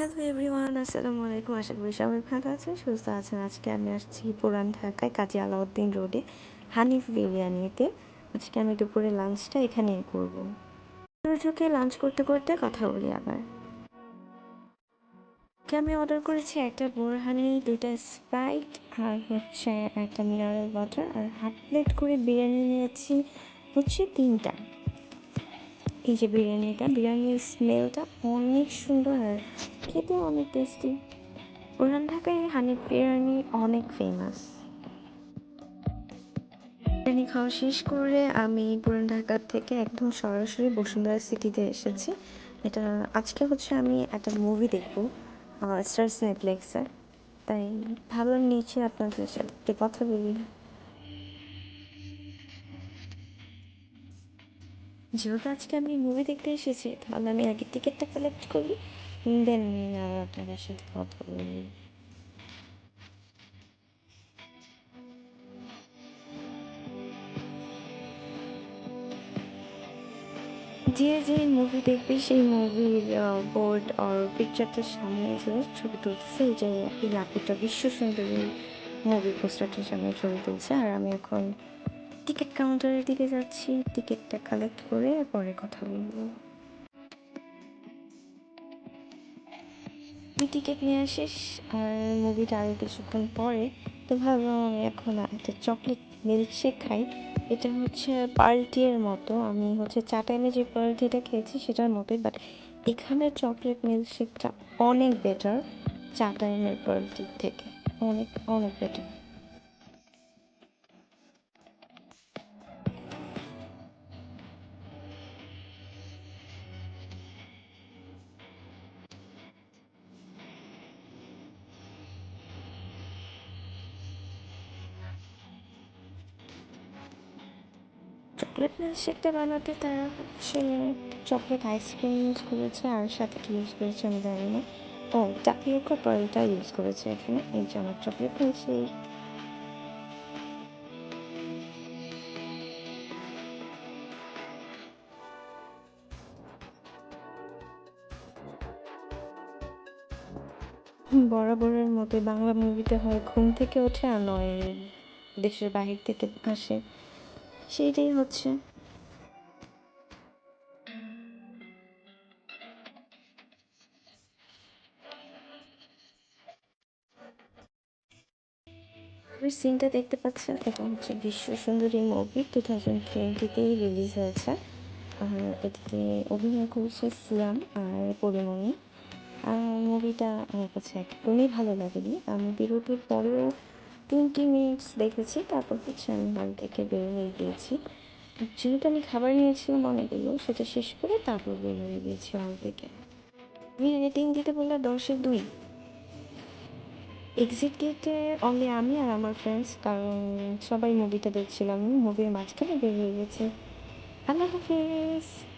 Hello everyone, আসসালামু আলাইকুম। আশা করি সবাই ভালো আছেন, সুস্থ আছেন। আজকে আমি আসছি পুরান ঢাকায় কাজী আলাউদ্দিন রোডে হানিফ বিরিয়ানিতে। আজকে আমি দুপুরে লাঞ্চটা এখানেই করব। দুজনকে লাঞ্চ করতে করতে কথা বলি আবার। আমি অর্ডার করেছি একটা বোরহানি দুইটা স্প্রাইট আর হচ্ছে একটা মিনারেল ওয়াটার আর হাফ প্লেট করে বিরিয়ানি নিয়েছি হচ্ছে তিনটা। এই যে বিরিয়ানিটা, বিরিয়ানির স্মেলটা অনেক সুন্দর আর খেতে অনেক টেস্টি পুরান ঢাকায় হানিফ বিরিয়ানি অনেক ফেমাস বিরিয়ানি খাওয়া শেষ করে আমি পুরান ঢাকা থেকে একদম সরাসরি বসুন্ধরা সিটিতে এসেছি। এটা, আজকে হচ্ছে আমি একটা মুভি দেখব স্টার নেটফ্লিক্সে তাই ভাবলাম নিচে আপনাদের সাথে একটু কথা বলি। যেহেতু আজকে আমি মুভি দেখতে এসেছি, তাহলে আমি আগে টিকিটটা কালেক্ট করি। দেন আপনাদের সাথে কথা যে যে মুভি দেখবে সেই মুভির বোর্ড আর পিকচারটার সামনে এসে ছবি তুলতেছে এই যে এই আপুটা বিশ্ব সুন্দরী মুভি পোস্টারটার সামনে ছবি তুলছে আর আমি এখন টিকিট কাউন্টারের দিকে যাচ্ছি টিকিটটা কালেক্ট করে পরে কথা বলব টিকিট নিয়ে আসিস, আর মুভিটা আরও কিছুক্ষণ পরে, তো ভাবলাম আমি এখন একটা চকলেট মিল্কশেক খাই। এটা হচ্ছে পাল্টির মতো। আমি হচ্ছে চা টাইমে যে পাল্টিটা খেয়েছি সেটার মতোই বাট এখানে চকলেট মিল্কশেকটা অনেক বেটার চা টাইমের পাল্টির থেকে। অনেক অনেক বেটার চকলেট মিল্কশেকটা বানাতে তারা হচ্ছে চকলেট আইসক্রিম ইউজ করেছে আর সাথে কি ইউজ করেছে আমি জানি না ও টাপিওকা পার্লটা ইউজ করেছে এখানে, এই যে আমার চকলেট মিল্কশেক বরাবরের মতো বাংলা মুভিতে হয়, ঘুম থেকে ওঠে আর নয়, দেশের বাহির থেকে আসে। সেইটাই হচ্ছে। সিনটা দেখতে পাচ্ছেন? এটা হচ্ছে Bishwa Sundari movie two thousand টোয়েন্টিতেই release হয়েছে। আর এটাতে অভিনয় করেছে সিয়াম আর পরিমণি। আর মুভিটা আমার কাছে একদমই ভালো লাগেনি। আমি বিরতির পরেও টোয়েন্টি মিনিটস দেখেছি, তারপর হচ্ছে আমি হল থেকে বের হয়ে গিয়েছি। যেহেতু আমি খাবার নিয়েছিলাম অনেকগুলো, সেটা শেষ করে তারপর বের হয়ে গিয়েছি হল থেকে। রেটিং দিতে বললে দশে দুই। এক্সিট গেটে অনলি আমি আর আমার ফ্রেন্ডস কারণ সবাই মুভিটা দেখছিলাম। মুভির মাঝখানে বের হয়ে গেছে। আল্লাহ হাফিজ।